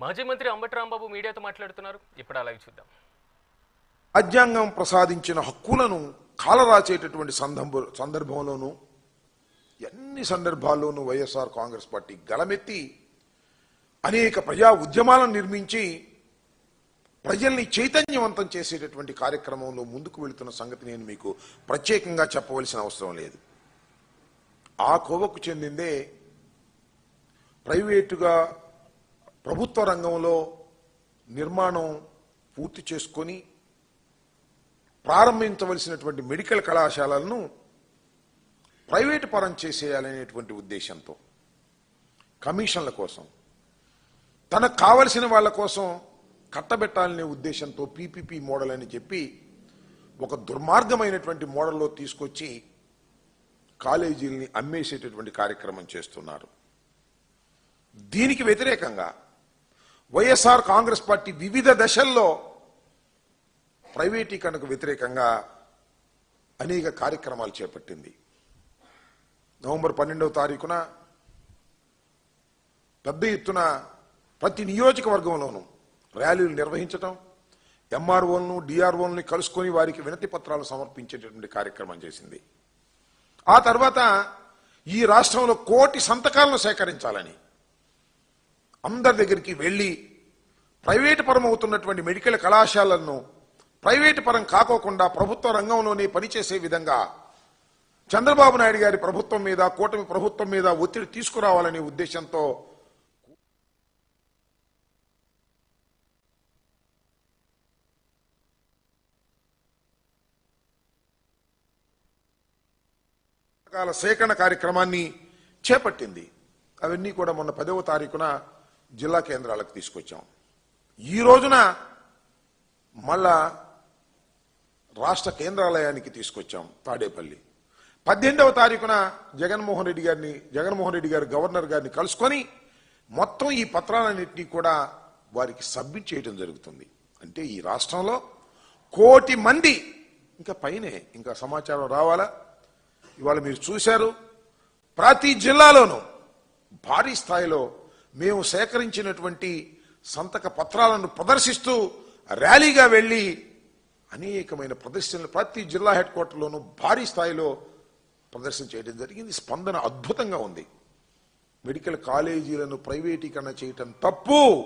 మాజీ మంత్రి అంబటి రాంబాబు మీడియాతో మాట్లాడుతున్నారు. ఇప్పుడు అలాగే చూద్దాం. రాజ్యాంగం ప్రసాదించిన హక్కులను కాలరాచేటటువంటి సందర్భ సందర్భంలోనూ ఎన్ని సందర్భాల్లోనూ వైఎస్ఆర్ కాంగ్రెస్ పార్టీ గలమెత్తి అనేక ప్రజా ఉద్యమాలను నిర్మించి ప్రజల్ని చైతన్యవంతం చేసేటటువంటి కార్యక్రమంలో ముందుకు వెళుతున్న సంగతి నేను మీకు ప్రత్యేకంగా చెప్పవలసిన అవసరం లేదు. ఆ కోవకు చెందిందే ప్రైవేటుగా ప్రభుత్వ రంగంలో నిర్మాణం పూర్తి చేసుకొని ప్రారంభించవలసినటువంటి మెడికల్ కళాశాలలను ప్రైవేటు పరం చేసేయాలనేటువంటి ఉద్దేశంతో కమిషన్ల కోసం తనకు కావలసిన వాళ్ళ కోసం కట్టబెట్టాలనే ఉద్దేశంతో పీపీపీ మోడల్ అని చెప్పి ఒక దుర్మార్గమైనటువంటి మోడల్లో తీసుకొచ్చి కాలేజీల్ని అమ్మేసేటటువంటి కార్యక్రమం చేస్తున్నారు. దీనికి వ్యతిరేకంగా వైఎస్ఆర్ కాంగ్రెస్ పార్టీ వివిధ దశల్లో ప్రైవేటీకరణకు వ్యతిరేకంగా అనేక కార్యక్రమాలు చేపట్టింది. నవంబర్ పన్నెండవ తారీఖున పెద్ద ఎత్తున ప్రతి నియోజకవర్గంలోనూ ర్యాలీలు నిర్వహించటం ఎంఆర్ఓలను డిఆర్ఓలని కలుసుకొని వారికి వినతి పత్రాలు సమర్పించేటటువంటి కార్యక్రమం చేసింది. ఆ తర్వాత ఈ రాష్ట్రంలో కోటి సంతకాలను సేకరించాలని అందరి దగ్గరికి వెళ్ళి ప్రైవేటు పరం అవుతున్నటువంటి మెడికల్ కళాశాలలను ప్రైవేటు పరం కాకోకుండా ప్రభుత్వ రంగంలోనే పనిచేసే విధంగా చంద్రబాబు నాయుడు గారి ప్రభుత్వం మీద కూటమి ప్రభుత్వం మీద ఒత్తిడి తీసుకురావాలనే ఉద్దేశంతో రకాల సేకరణ కార్యక్రమాన్ని చేపట్టింది. అవన్నీ కూడా మొన్న పదవ తారీఖున జిల్లా కేంద్రాలకు తీసుకొచ్చాం. ఈ రోజున మళ్ళా రాష్ట్ర కేంద్రాలయానికి తీసుకొచ్చాం తాడేపల్లి. పద్దెనిమిదవ తారీఖున జగన్మోహన్ రెడ్డి గారిని జగన్మోహన్ రెడ్డి గారు గవర్నర్ గారిని కలుసుకొని మొత్తం ఈ పత్రాలన్నింటినీ కూడా వారికి సబ్మిట్ చేయడం జరుగుతుంది. అంటే ఈ రాష్ట్రంలో కోటి మంది ఇంకా పైనే ఇంకా సమాచారం రావాలా? ఇవాళ మీరు చూశారు ప్రతి జిల్లాలోనూ భారీ స్థాయిలో మేము సేకరించినటువంటి సంతక పత్రాలను ప్రదర్శిస్తూ ర్యాలీగా వెళ్ళి అనేకమైన ప్రదర్శనలు ప్రతి జిల్లా హెడ్ క్వార్టర్లోనూ భారీ స్థాయిలో ప్రదర్శన చేయడం జరిగింది. స్పందన అద్భుతంగా ఉంది. మెడికల్ కాలేజీలను ప్రైవేటీకరణ చేయటం తప్పు.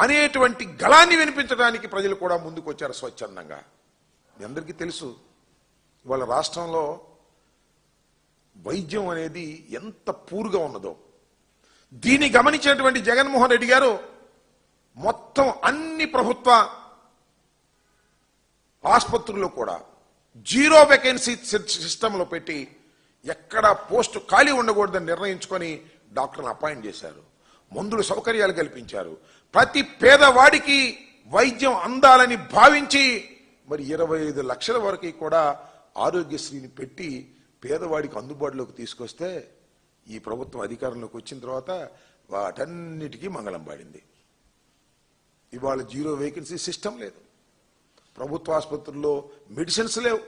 అనేటువంటి గళాన్ని వినిపించడానికి ప్రజలు కూడా ముందుకు వచ్చారు స్వచ్ఛందంగా. మీ అందరికీ తెలుసు ఇవాళ రాష్ట్రంలో వైద్యం అనేది ఎంత పూరుగా ఉన్నదో. దీన్ని గమనించినటువంటి జగన్మోహన్ రెడ్డి గారు మొత్తం అన్ని ప్రభుత్వ ఆసుపత్రుల్లో కూడా జీరో వేకెన్సీ సిస్టంలో పెట్టి ఎక్కడ పోస్టు ఖాళీ ఉండకూడదని నిర్ణయించుకొని డాక్టర్ని అపాయింట్ చేశారు. మందులు సౌకర్యాలు కల్పించారు. ప్రతి పేదవాడికి వైద్యం అందాలని భావించి మరి ఇరవై ఐదు లక్షల వరకు కూడా ఆరోగ్యశ్రీని పెట్టి పేదవాడికి అందుబాటులోకి తీసుకొస్తే ఈ ప్రభుత్వం అధికారంలోకి వచ్చిన తర్వాత వాటన్నిటికీ మంగళం పాడింది. ఇవాళ జీరో వేకెన్సీ సిస్టమ్ లేదు. ప్రభుత్వ ఆసుపత్రుల్లో మెడిసిన్స్ లేవు.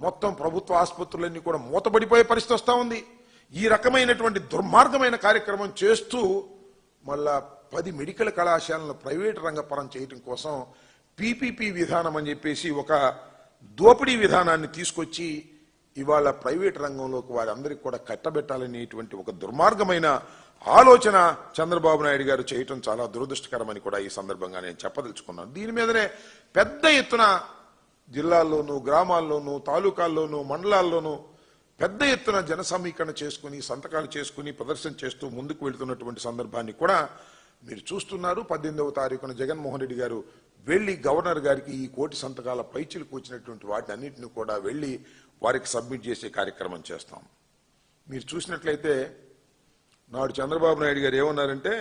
మొత్తం ప్రభుత్వ ఆసుపత్రులన్నీ కూడా మూతపడిపోయే పరిస్థితి వస్తూ ఉంది. ఈ రకమైనటువంటి దుర్మార్గమైన కార్యక్రమం చేస్తూ మళ్ళా పది మెడికల్ కళాశాలను ప్రైవేట్ రంగపరం చేయటం కోసం పీపీపీ విధానం అని చెప్పేసి ఒక దోపిడీ విధానాన్ని తీసుకొచ్చి ఇవాళ ప్రైవేట్ రంగంలోకి వారందరికీ కూడా కట్టబెట్టాలనేటువంటి ఒక దుర్మార్గమైన ఆలోచన చంద్రబాబు నాయుడు గారు చేయటం చాలా దురదృష్టకరమని కూడా ఈ సందర్భంగా నేను చెప్పదలుచుకున్నాను. దీని మీదనే పెద్ద ఎత్తున జిల్లాల్లోనూ గ్రామాల్లోనూ తాలూకాల్లోనూ మండలాల్లోనూ పెద్ద ఎత్తున జన సమీకరణ చేసుకుని సంతకాలు చేసుకుని ప్రదర్శన చేస్తూ ముందుకు వెళుతున్నటువంటి సందర్భాన్ని కూడా మీరు చూస్తున్నారు. పద్దెనిమిదవ తారీఖున జగన్మోహన్ రెడ్డి గారు వెళ్ళి గవర్నర్ గారికి ఈ కోటి సంతకాల పైచులు వచ్చినటువంటి వాటిని అన్నింటిని కూడా వెళ్ళి వారికి సబ్మిట్ చేసే కార్యక్రమం చేస్తాం. మీరు చూసినట్లయితే నాడు చంద్రబాబు నాయుడు గారు ఏమన్నారంటే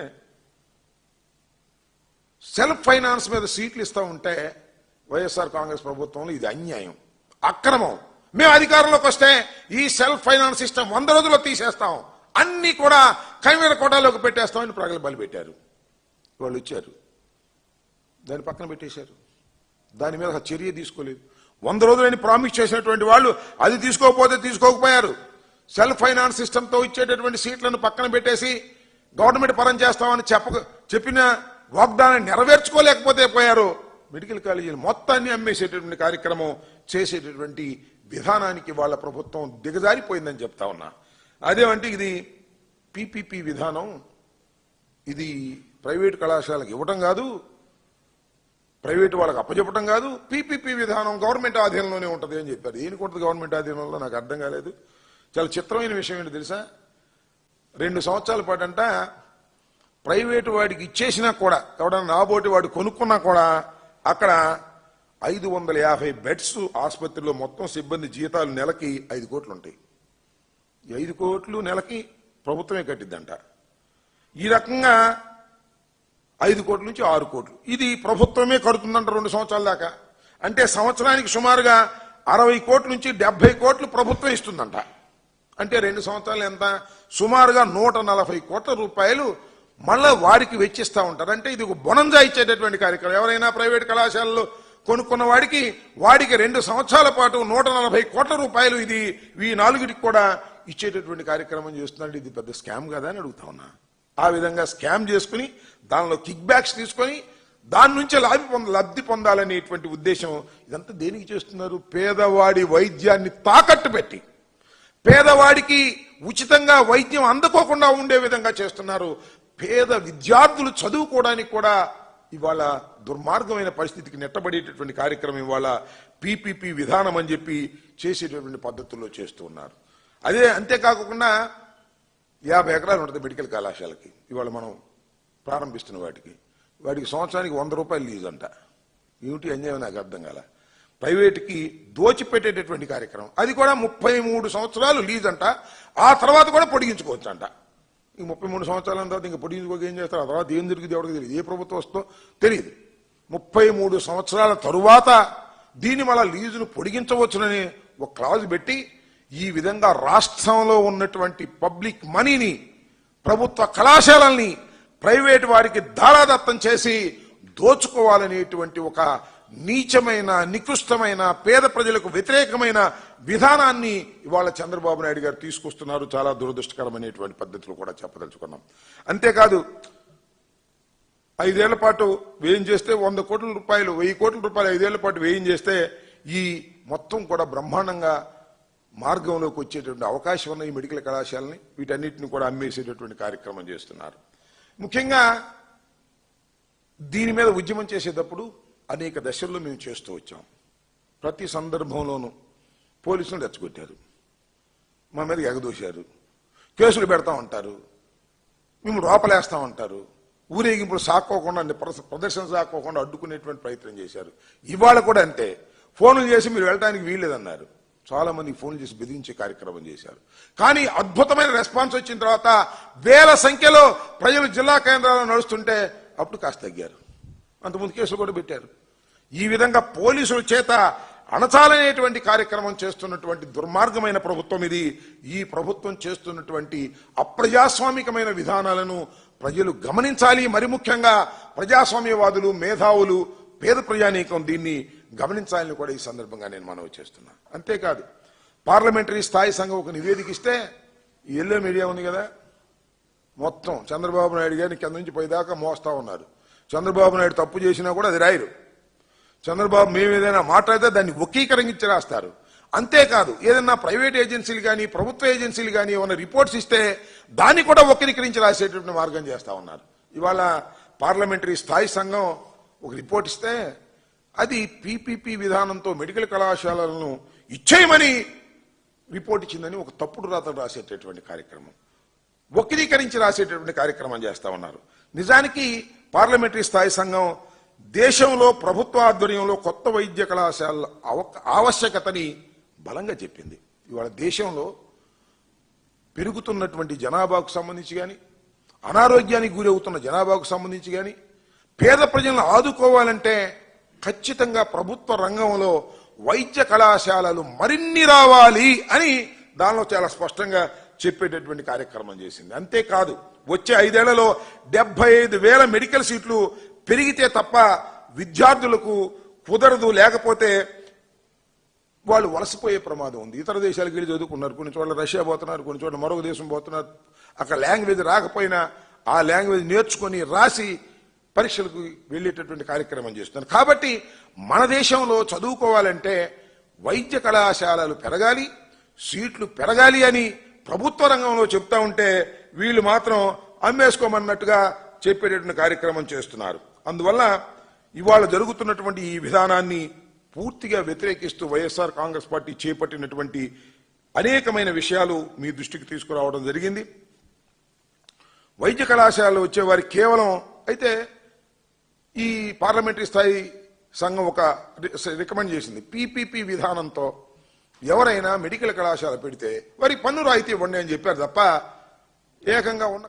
సెల్ఫ్ ఫైనాన్స్ మీద సీట్లు ఇస్తా ఉంటే వైఎస్ఆర్ కాంగ్రెస్ ప్రభుత్వంలో ఇది అన్యాయం అక్రమం. మేము అధికారంలోకి వస్తే ఈ సెల్ఫ్ ఫైనాన్స్ సిస్టమ్ వంద రోజుల్లో తీసేస్తాం. అన్ని కూడా కైమీర కోటాలోకి పెట్టేస్తామని ప్రజలు బలిపెట్టారు. వాళ్ళు ఇచ్చారు దాన్ని పక్కన పెట్టేశారు. దాని మీద చర్య తీసుకోలేదు. వంద రోజులని ప్రామిస్ చేసినటువంటి వాళ్ళు అది తీసుకోకపోతే తీసుకోకపోయారు. సెల్ఫ్ ఫైనాన్స్ సిస్టంతో ఇచ్చేటటువంటి సీట్లను పక్కన పెట్టేసి గవర్నమెంట్ పరం చేస్తామని చెప్ప చెప్పిన వాగ్దానం నెరవేర్చుకోలేకపోతే పోయారు. మెడికల్ కాలేజీలు మొత్తాన్ని అమ్మేసేటటువంటి కార్యక్రమం చేసేటటువంటి విధానానికి వాళ్ళ ప్రభుత్వం దిగజారిపోయిందని చెప్తా ఉన్నా. అదేమంటే ఇది పిపిపి విధానం ఇది ప్రైవేట్ కళాశాలకు ఇవ్వటం కాదు ప్రైవేట్ వాళ్ళకి అప్పచెప్పడం కాదు పీపీపీ విధానం గవర్నమెంట్ ఆధీనంలోనే ఉంటుంది అని చెప్పారు. దేనికి ఉంటుంది గవర్నమెంట్ ఆధీనంలో నాకు అర్థం కాలేదు. చాలా చిత్రమైన విషయం ఏంటి తెలుసా? రెండు సంవత్సరాల పాటు అంట ప్రైవేటు వాడికి ఇచ్చేసినా కూడా ఎవడన్నా రాబోటి వాడు కొనుక్కున్నా కూడా అక్కడ ఐదు వందల యాభై బెడ్స్ ఆసుపత్రిలో మొత్తం సిబ్బంది జీతాలు నెలకి ఐదు కోట్లు ఉంటాయి ఐదు కోట్లు నెలకి ప్రభుత్వమే కట్టిద్దంట. ఈ రకంగా ఐదు కోట్ల నుంచి ఆరు కోట్లు. ఇది ప్రభుత్వమే కడుతుందంట రెండు సంవత్సరాల దాకా. అంటే సంవత్సరానికి సుమారుగా అరవై కోట్ల నుంచి డెబ్బై కోట్లు ప్రభుత్వం ఇస్తుందంట. అంటే రెండు సంవత్సరాలు ఎంత? సుమారుగా నూట నలభై కోట్ల రూపాయలు మళ్ళా వారికి వెచ్చిస్తూ ఉంటారు. అంటే ఇది ఒక బొనంజా ఇచ్చేటటువంటి కార్యక్రమం. ఎవరైనా ప్రైవేట్ కళాశాలలో కొనుక్కున్న వాడికి వాడికి రెండు సంవత్సరాల పాటు నూట నలభై కోట్ల రూపాయలు ఇది. ఈ నాలుగుటికి కూడా ఇచ్చేటటువంటి కార్యక్రమం చేస్తున్నాడు. ఇది పెద్ద స్కామ్ కదా అని అడుగుతా ఉన్నా. ఆ విధంగా స్కామ్ చేసుకుని దానిలో కిక్ బ్యాక్స్ తీసుకొని దాని నుంచి లాభి పొంద లబ్ధి పొందాలనేటువంటి ఉద్దేశం. ఇదంతా దేనికి చేస్తున్నారు? పేదవాడి వైద్యాన్ని తాకట్టు పెట్టి. పేదవాడికి ఉచితంగా వైద్యం అందుకోకుండా ఉండే విధంగా చేస్తున్నారు. పేద విద్యార్థులు చదువుకోవడానికి కూడా ఇవాళ దుర్మార్గమైన పరిస్థితికి నెట్టబడేటటువంటి కార్యక్రమం ఇవాళ పీపీపీ విధానం అని చెప్పి చేసేటటువంటి పద్ధతుల్లో చేస్తూ ఉన్నారు. అదే అంతేకాకుండా యాభై ఎకరాలు ఉంటుంది మెడికల్ కళాశాలకి. ఇవాళ మనం ప్రారంభిస్తున్న వాటికి. వాటికి సంవత్సరానికి వంద రూపాయలు లీజ్ అంట. ఏమిటి అన్యాయం నాకు అర్థం కాల. ప్రైవేట్కి దోచిపెట్టేటటువంటి కార్యక్రమం. అది కూడా ముప్పై మూడు సంవత్సరాలు లీజ్ అంట. ఆ తర్వాత కూడా పొడిగించుకోవచ్చు అంట. ఈ ముప్పై మూడు సంవత్సరాల తర్వాత ఇంకా పొడిగించుకోక ఏం చేస్తారు? ఆ తర్వాత ఏం జరిగింది ఎవరికి తెలియదు. ఏ ప్రభుత్వం వస్తుందో తెలియదు. ముప్పై మూడు సంవత్సరాల తరువాత దీన్ని మళ్ళా లీజును పొడిగించవచ్చునని ఒక క్లాజ్ పెట్టి ఈ విధంగా రాష్ట్రంలో ఉన్నటువంటి పబ్లిక్ మనీని ప్రభుత్వ కళాశాలల్ని ప్రైవేట్ వారికి దారాదత్తం చేసి దోచుకోవాలనేటువంటి ఒక నీచమైన నికృష్టమైన పేద ప్రజలకు వ్యతిరేకమైన విధానాన్ని ఇవాళ చంద్రబాబు నాయుడు గారు తీసుకొస్తున్నారు. చాలా దురదృష్టకరమైనటువంటి పద్ధతులు కూడా చెప్పదలుచుకున్నాం. అంతేకాదు ఐదేళ్ళ పాటు వ్యయం చేస్తే వంద కోట్ల రూపాయలు వెయ్యి కోట్ల రూపాయలు ఐదేళ్ళ పాటు వ్యయం చేస్తే ఈ మొత్తం కూడా బ్రహ్మాండంగా మార్గంలోకి వచ్చేటువంటి అవకాశం ఉన్న ఈ మెడికల్ కళాశాలని వీటన్నిటిని కూడా అమ్మేసేటటువంటి కార్యక్రమం చేస్తున్నారు. ముఖ్యంగా దీని మీద ఉద్యమం చేసేటప్పుడు అనేక దశల్లో మేము చేస్తూ వచ్చాం. ప్రతి సందర్భంలోనూ పోలీసులు రెచ్చగొట్టారు. మా మీద ఎగదూశారు. కేసులు పెడతా ఉంటారు. మేము లోపలేస్తా ఉంటారు. ఊరేగింపులు సాక్కోకుండా ప్రదర్శన సాక్కోకుండా అడ్డుకునేటువంటి ప్రయత్నం చేశారు. ఇవాళ కూడా అంతే. ఫోన్లు చేసి మీరు వెళ్ళడానికి వీల్లేదన్నారు. చాలా మంది చేసి బెదిరించే కార్యక్రమం చేశారు. కానీ అద్భుతమైన రెస్పాన్స్ వచ్చిన తర్వాత వేల సంఖ్యలో ప్రజలు జిల్లా కేంద్రాల్లో నడుస్తుంటే అప్పుడు కాస్త తగ్గారు. అంతకుముందు కేసులు కూడా పెట్టారు. ఈ విధంగా పోలీసుల చేత అణచాలనేటువంటి కార్యక్రమం చేస్తున్నటువంటి దుర్మార్గమైన ప్రభుత్వం ఇది. ఈ ప్రభుత్వం చేస్తున్నటువంటి అప్రజాస్వామికమైన విధానాలను ప్రజలు గమనించాలి. మరి ముఖ్యంగా ప్రజాస్వామ్యవాదులు మేధావులు పేద ప్రజానీకం దీన్ని గమనించాలని కూడా ఈ సందర్భంగా నేను మనవి చేస్తున్నాను అంతేకాదు పార్లమెంటరీ స్థాయి సంఘం ఒక నివేదిక ఇస్తే ఈ ఎల్లో మీడియా ఉంది కదా? మొత్తం చంద్రబాబు నాయుడు గారిని కింద నుంచి పైదాకా మోస్తా ఉన్నారు. చంద్రబాబు నాయుడు తప్పు చేసినా కూడా అది రాయరు. చంద్రబాబు మేము ఏదైనా మాట్లాడితే దాన్ని వకీకరించి రాస్తారు. అంతేకాదు ఏదైనా ప్రైవేట్ ఏజెన్సీలు కానీ ప్రభుత్వ ఏజెన్సీలు కానీ ఏమైనా రిపోర్ట్స్ ఇస్తే దాన్ని కూడా వక్రీకరించి రాసేటటువంటి మార్గం చేస్తూ ఉన్నారు. ఇవాళ పార్లమెంటరీ స్థాయి సంఘం ఒక రిపోర్ట్ ఇస్తే అది పీపీపీ విధానంతో మెడికల్ కళాశాలలను ఇచ్చేయమని రిపోర్ట్ ఇచ్చిందని ఒక తప్పుడు రాతలు రాసేటటువంటి కార్యక్రమం. వక్రీకరించి రాసేటటువంటి కార్యక్రమం చేస్తా ఉన్నారు. నిజానికి పార్లమెంటరీ స్థాయి సంఘం దేశంలో ప్రభుత్వ ఆధ్వర్యంలో కొత్త వైద్య కళాశాల ఆవశ్యకతని బలంగా చెప్పింది. ఇవాళ దేశంలో పెరుగుతున్నటువంటి జనాభాకు సంబంధించి కానీ అనారోగ్యానికి గురవుతున్న జనాభాకు సంబంధించి కానీ పేద ప్రజలను ఆదుకోవాలంటే ఖచ్చితంగా ప్రభుత్వ రంగంలో వైద్య కళాశాలలు మరిన్ని రావాలి అని దానిలో చాలా స్పష్టంగా చెప్పేటటువంటి కార్యక్రమం చేసింది. అంతేకాదు వచ్చే ఐదేళ్ళలో డెబ్బై ఐదు వేల మెడికల్ సీట్లు పెరిగితే తప్ప విద్యార్థులకు కుదరదు లేకపోతే వాళ్ళు వలసపోయే ప్రమాదం ఉంది. ఇతర దేశాలకు వెళ్ళి చదువుకున్నారు. కొన్ని చోట్ల రష్యా పోతున్నారు కొన్ని చోట్ల మరొక దేశం పోతున్నారు. అక్కడ లాంగ్వేజ్ రాకపోయినా ఆ లాంగ్వేజ్ నేర్చుకొని రాసి పరీక్షలకు వెళ్ళేటటువంటి కార్యక్రమం చేస్తున్నారు కాబట్టి మన దేశంలో చదువుకోవాలంటే వైద్య కళాశాలలు పెరగాలి సీట్లు పెరగాలి అని ప్రభుత్వ రంగంలో చెప్తా ఉంటే వీళ్ళు మాత్రం అమ్మేసుకోమన్నట్టుగా చెప్పేటటువంటి కార్యక్రమం చేస్తున్నారు. అందువల్ల ఇవాళ జరుగుతున్నటువంటి ఈ విధానాన్ని పూర్తిగా వ్యతిరేకిస్తూ వైఎస్ఆర్ కాంగ్రెస్ పార్టీ చేపట్టినటువంటి అనేకమైన విషయాలు మీ దృష్టికి తీసుకురావడం జరిగింది. వైద్య కళాశాలలో వచ్చేవారికి కేవలం అయితే ఈ పార్లమెంటరీ స్థాయి సంఘం ఒక రి- రికమెండ్ చేసింది. పీపీపీ విధానంతో ఎవరైనా మెడికల్ కళాశాల పెడితే వారికి పన్ను రాయితీ ఇవ్వండి అని చెప్పారు తప్ప ఏకంగా ఉన్న